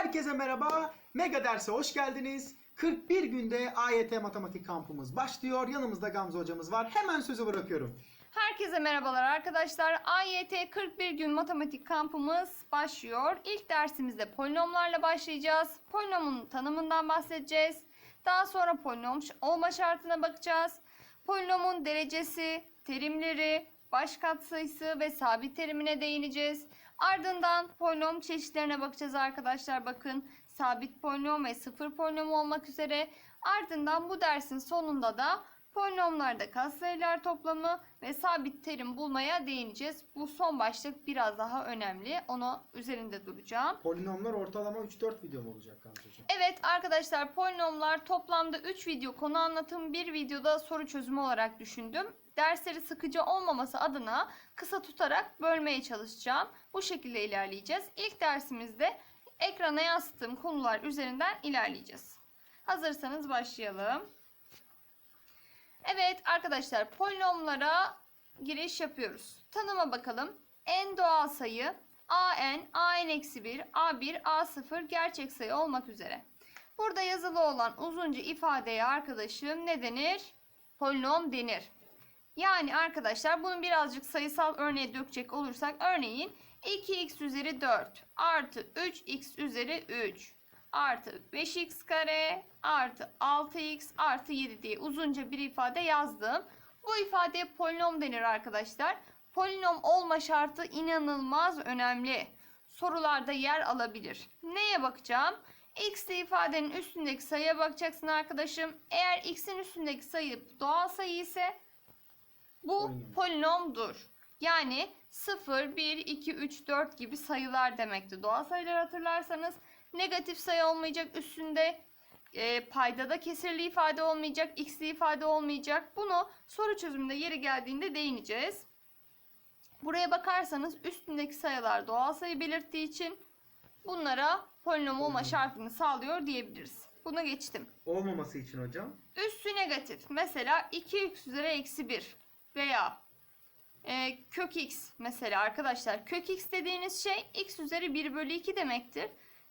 Herkese merhaba. Mega derse hoş geldiniz. 41 günde AYT matematik kampımız başlıyor. Yanımızda Gamze hocamız var. Hemen sözü bırakıyorum. Herkese merhabalar arkadaşlar. AYT 41 gün matematik kampımız başlıyor. İlk dersimizde polinomlarla başlayacağız. Polinomun tanımından bahsedeceğiz. Daha sonra polinom olma şartına bakacağız. Polinomun derecesi, terimleri, baş katsayısı ve sabit terimine değineceğiz. Ardından polinom çeşitlerine bakacağız arkadaşlar. Bakın sabit polinom ve sıfır polinom olmak üzere. Ardından bu dersin sonunda da polinomlarda katsayılar toplamı ve sabit terim bulmaya değineceğiz. Bu son başlık biraz daha önemli. Onu üzerinde duracağım. Polinomlar ortalama 3-4 video mu olacak Gamze hocam? Evet arkadaşlar polinomlar toplamda 3 video konu anlatım, bir videoda soru çözümü olarak düşündüm. Dersleri sıkıcı olmaması adına kısa tutarak bölmeye çalışacağım. Bu şekilde ilerleyeceğiz. İlk dersimizde ekrana yansıttığım konular üzerinden ilerleyeceğiz. Hazırsanız başlayalım. Evet arkadaşlar polinomlara giriş yapıyoruz. Tanıma bakalım. En doğal sayı an, an-1, a1, a0 gerçek sayı olmak üzere. Burada yazılı olan uzunca ifadeye arkadaşım ne denir? Polinom denir. Yani arkadaşlar bunu birazcık sayısal örneğe dökecek olursak örneğin 2x üzeri 4 artı 3x üzeri 3 artı 5x kare artı 6x artı 7 diye uzunca bir ifade yazdım. Bu ifadeye polinom denir arkadaşlar. Polinom olma şartı inanılmaz önemli. Sorularda yer alabilir. Neye bakacağım? X'li ifadenin üstündeki sayıya bakacaksın arkadaşım. Eğer x'in üstündeki sayı doğal sayı ise bu Polinom. polinomdur. Yani 0, 1, 2, 3, 4 gibi sayılar demekti. Doğal sayılar hatırlarsanız negatif sayı olmayacak üstünde e, paydada kesirli ifade olmayacak, x'li ifade olmayacak. Bunu soru çözümünde yeri geldiğinde değineceğiz. Buraya bakarsanız üstündeki sayılar doğal sayı belirttiği için bunlara polinom olma şartını sağlıyor diyebiliriz. Bunu geçtim. Olmaması için hocam. Üssü negatif. Mesela 2x üzeri eksi 1 veya e, kök x mesela arkadaşlar. Kök x dediğiniz şey x üzeri 1 bölü 2 demektir.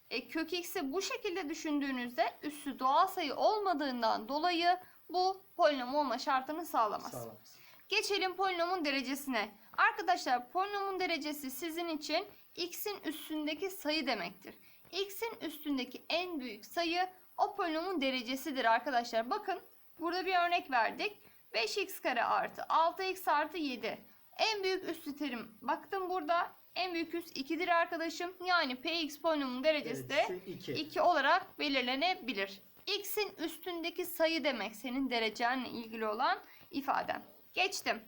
E, kök x'i bu şekilde düşündüğünüzde üssü doğal sayı olmadığından dolayı bu polinom olma şartını sağlamaz. Sağlamaz. Geçelim polinomun derecesine. Arkadaşlar polinomun derecesi sizin için x'in üstündeki sayı demektir. x'in üstündeki en büyük sayı o polinomun derecesidir arkadaşlar. Bakın burada bir örnek verdik. 5x kare artı 6x artı 7. En büyük üstü terim. Baktım burada en büyük üst 2'dir arkadaşım. Yani px polinomun derecesi de Derecesi iki. 2 olarak belirlenebilir. X'in üstündeki sayı demek senin derecenle ilgili olan ifaden. Geçtim.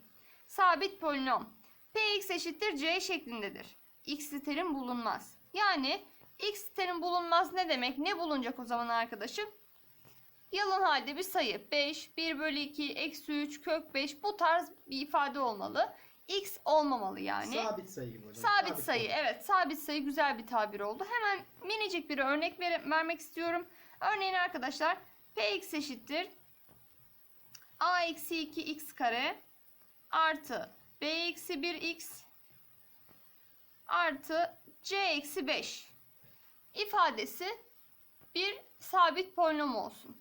Sabit polinom. Px eşittir c şeklindedir. X'li terim bulunmaz. Yani x terim bulunmaz ne demek? Ne bulunacak o zaman arkadaşım? Yalın halde bir sayı. 5, 1 bölü 2, eksi 3, kök 5 bu tarz bir ifade olmalı. X olmamalı yani. Sabit sayı gibi hocam. Sabit sayı. Evet, sabit sayı güzel bir tabir oldu. Hemen minicik bir örnek ver- vermek istiyorum. Örneğin arkadaşlar px eşittir a eksi 2x kare artı b eksi 1x artı c eksi 5 ifadesi bir sabit polinom olsun.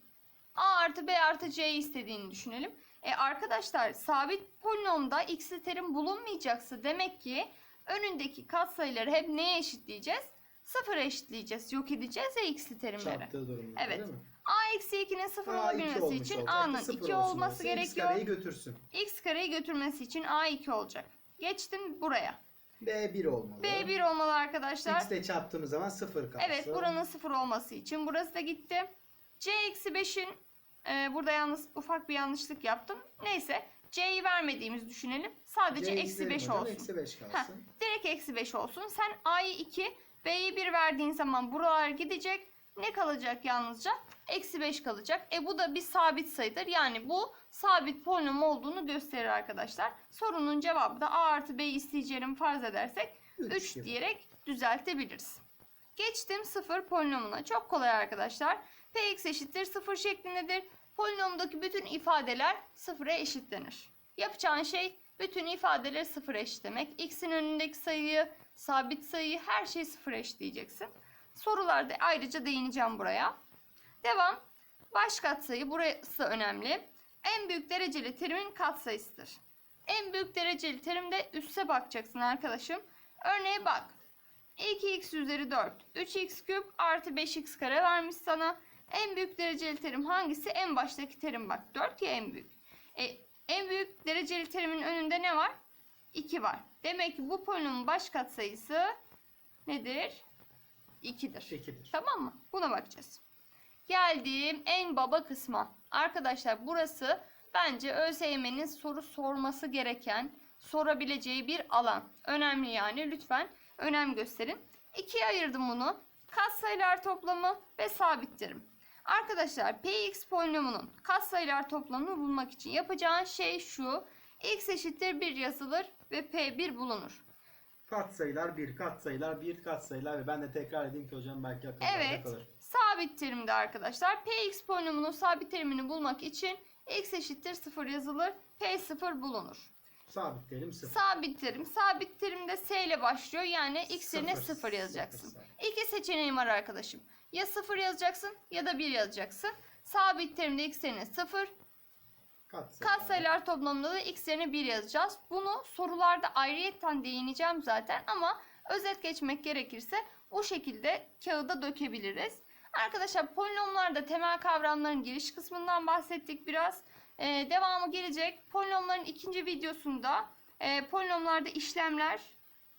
A artı b artı c istediğini düşünelim. E arkadaşlar sabit polinomda x'li terim bulunmayacaksa demek ki önündeki katsayıları hep neye eşitleyeceğiz? Sıfıra eşitleyeceğiz. Yok edeceğiz ya x'li terimleri. Çarptığı durumda Evet. değil mi? a eksi 2'nin sıfır A olabilmesi için a'nın sıfır 2 olsun olması olsa X gerekiyor. kareyi götürsün. x kareyi götürmesi için a 2 olacak. Geçtim buraya. B1 olmalı. b1 olmalı arkadaşlar. X ile çarptığımız zaman 0 kalsın. Evet buranın sıfır olması için burası da gitti. C eksi 5'in e, burada yalnız ufak bir yanlışlık yaptım. Neyse C'yi vermediğimizi düşünelim. Sadece C'yi eksi gidelim 5 hocam, olsun. Eksi 5 Heh, kalsın. direkt eksi 5 olsun. Sen A'yı 2, B'yi 1 verdiğin zaman buralar gidecek. Ne kalacak yalnızca? Eksi 5 kalacak. E bu da bir sabit sayıdır. Yani bu sabit polinom olduğunu gösterir arkadaşlar. Sorunun cevabı da A artı B'yi isteyeceğimi farz edersek Üç 3 gibi. diyerek düzeltebiliriz. Geçtim 0 polinomuna. Çok kolay arkadaşlar. Px eşittir 0 şeklindedir. Polinomdaki bütün ifadeler 0'a eşitlenir. Yapacağın şey bütün ifadeleri 0'a eşitlemek. X'in önündeki sayıyı, sabit sayıyı her şeyi 0'a eşitleyeceksin. Sorularda ayrıca değineceğim buraya. Devam. Baş katsayı burası önemli. En büyük dereceli terimin katsayısıdır. En büyük dereceli terimde üste bakacaksın arkadaşım. Örneğe bak. 2x üzeri 4. 3x küp artı 5x kare vermiş sana. En büyük dereceli terim hangisi? En baştaki terim bak. 4 ya en büyük. E, en büyük dereceli terimin önünde ne var? 2 var. Demek ki bu polinomun baş katsayısı nedir? 2'dir. 2'dir. Tamam mı? Buna bakacağız. Geldiğim en baba kısma. Arkadaşlar burası bence ÖSYM'nin soru sorması gereken, sorabileceği bir alan. Önemli yani lütfen önem gösterin. İkiye ayırdım bunu. Katsayılar toplamı ve sabit terim. Arkadaşlar Px polinomunun katsayılar toplamını bulmak için yapacağın şey şu. X eşittir 1 yazılır ve P1 bulunur. Katsayılar 1, katsayılar 1, katsayılar ve ben de tekrar edeyim ki hocam belki akıllarda Evet. kalır. Sabit terimde arkadaşlar Px polinomunun sabit terimini bulmak için x eşittir 0 yazılır. P0 bulunur. Sabit terim 0. Sabit terim. Sabit terimde S ile başlıyor. Yani x yerine Sıfır, 0 yazacaksın. sıfır, İki seçeneğim var arkadaşım. Ya 0 yazacaksın ya da 1 yazacaksın. Sabit terimde x yerine 0. Katsayılar. Katsayılar toplamında da x yerine 1 yazacağız. Bunu sorularda ayrıyetten değineceğim zaten ama özet geçmek gerekirse bu şekilde kağıda dökebiliriz. Arkadaşlar polinomlarda temel kavramların giriş kısmından bahsettik biraz. Ee, devamı gelecek. Polinomların ikinci videosunda e, polinomlarda işlemler,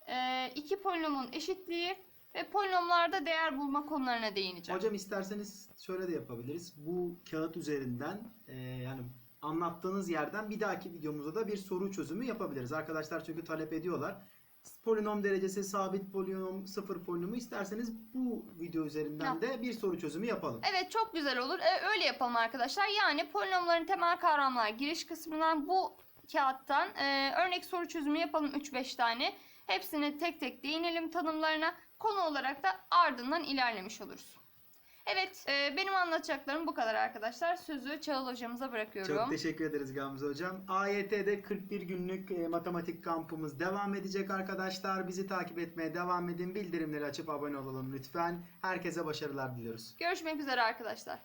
e, iki polinomun eşitliği ve polinomlarda değer bulma konularına değineceğim. Hocam isterseniz şöyle de yapabiliriz. Bu kağıt üzerinden e, yani anlattığınız yerden bir dahaki videomuzda da bir soru çözümü yapabiliriz. Arkadaşlar çünkü talep ediyorlar. Polinom derecesi sabit polinom, sıfır polinomu isterseniz bu video üzerinden Yap. de bir soru çözümü yapalım. Evet çok güzel olur. Ee, öyle yapalım arkadaşlar. Yani polinomların temel kavramlar giriş kısmından bu kağıttan e, örnek soru çözümü yapalım 3-5 tane. Hepsine tek tek değinelim tanımlarına. Konu olarak da ardından ilerlemiş oluruz. Evet e, benim anlatacaklarım bu kadar arkadaşlar. Sözü Çağıl hocamıza bırakıyorum. Çok teşekkür ederiz Gamze Hocam. AYT'de 41 günlük e, matematik kampımız devam edecek arkadaşlar. Bizi takip etmeye devam edin. Bildirimleri açıp abone olalım lütfen. Herkese başarılar diliyoruz. Görüşmek üzere arkadaşlar.